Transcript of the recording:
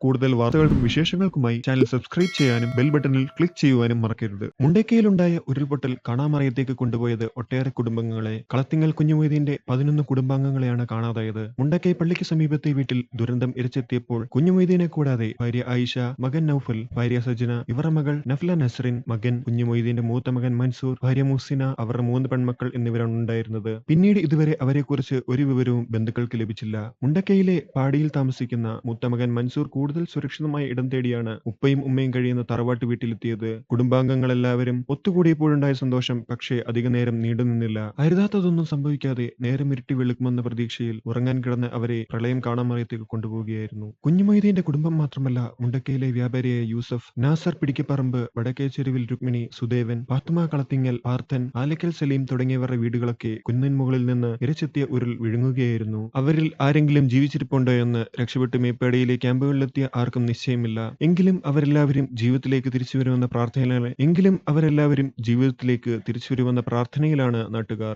കൂടുതൽ വാർത്തകൾക്കും വിശേഷങ്ങൾക്കുമായി ചാനൽ സബ്സ്ക്രൈബ് ചെയ്യാനും ബെൽ ബട്ടണിൽ ക്ലിക്ക് ചെയ്യുവാനും മറക്കരുത്. മുണ്ടക്കയിലുണ്ടായ ഉരുൾപൊട്ടൽ കാണാമറയത്തേക്ക് കൊണ്ടുപോയത് ഒട്ടേറെ കുടുംബങ്ങളെ കളത്തിങ്ങൽ കുഞ്ഞുമൊയ്തീന്റെ പതിനൊന്ന് കുടുംബാംഗങ്ങളെയാണ് കാണാതായത്. മുണ്ടക്കൈ പള്ളിക്ക് സമീപത്തെ വീട്ടിൽ ദുരന്തം ഇരച്ചെത്തിയപ്പോൾ കുഞ്ഞുമൊയ്തീനെ കൂടാതെ ഭാര്യ ആയിഷ മകൻ നൌഫൽ ഭാര്യ സജന ഇവരുടെ മകൾ നഫ്ല നസറിൻ മകൻ കുഞ്ഞുമൊയ്തീന്റെ മൂത്ത മകൻ മൻസൂർ ഭാര്യ മുസിന അവരുടെ മൂന്ന് പെൺമക്കൾ എന്നിവരാണ് ഉണ്ടായിരുന്നത്. പിന്നീട് ഇതുവരെ അവരെക്കുറിച്ച് ഒരു വിവരവും ബന്ധുക്കൾക്ക് ലഭിച്ചില്ല. മുണ്ടക്കയിലെ പാടിയിൽ താമസിക്കുന്ന മൂത്ത മകൻ മൻസൂർ കൂടുതൽ സുരക്ഷിതമായ ഇടം തേടിയാണ് ഉപ്പയും ഉമ്മയും കഴിയുന്ന തറവാട്ട് വീട്ടിലെത്തിയത്. കുടുംബാംഗങ്ങളെല്ലാവരും ഒത്തുകൂടിയപ്പോഴുണ്ടായ സന്തോഷം പക്ഷേ അധിക നേരം നീണ്ടുനിന്നില്ല അരുതാത്തതൊന്നും സംഭവിക്കാതെ നേരം ഇരുട്ടി വെളുക്കുമെന്ന പ്രതീക്ഷയിൽ ഉറങ്ങാൻ കിടന്ന അവരെ പ്രളയം കാണാമറയത്തേക്ക് കൊണ്ടുപോവുകയായിരുന്നു. കുഞ്ഞുമൊയ്തീന്റെ കുടുംബം മാത്രമല്ല മുണ്ടക്കയിലെ വ്യാപാരിയായ യൂസഫ് നാസർ പിടിക്കപ്പറമ്പ് വടക്കേ ചെരുവിൽ രുക്മിണി സുദേവൻ പാത്തുമ കളത്തിങ്ങൽ പാർത്ഥൻ ആലക്കൽ സലീം തുടങ്ങിയവരുടെ വീടുകളൊക്കെ കുന്നിൻ മുകളിൽ നിന്ന് ഇരച്ചെത്തിയ ഉരുൾ വിഴുങ്ങുകയായിരുന്നു. അവരിൽ ആരെങ്കിലും ജീവിച്ചിരിപ്പുണ്ടോ എന്ന് രക്ഷപ്പെട്ട് മേപ്പേടയിലെ ക്യാമ്പുകളിലെത്തിയ ആർക്കും നിശ്ചയമില്ല. എങ്കിലും അവരെല്ലാവരും ജീവിതത്തിലേക്ക് തിരിച്ചു വരുമെന്ന പ്രാർത്ഥനയിലാണ്. എങ്കിലും അവരെല്ലാവരും ജീവിതത്തിലേക്ക് തിരിച്ചു വരുമെന്ന പ്രാർത്ഥനയിലാണ് നാട്ടുകാർ.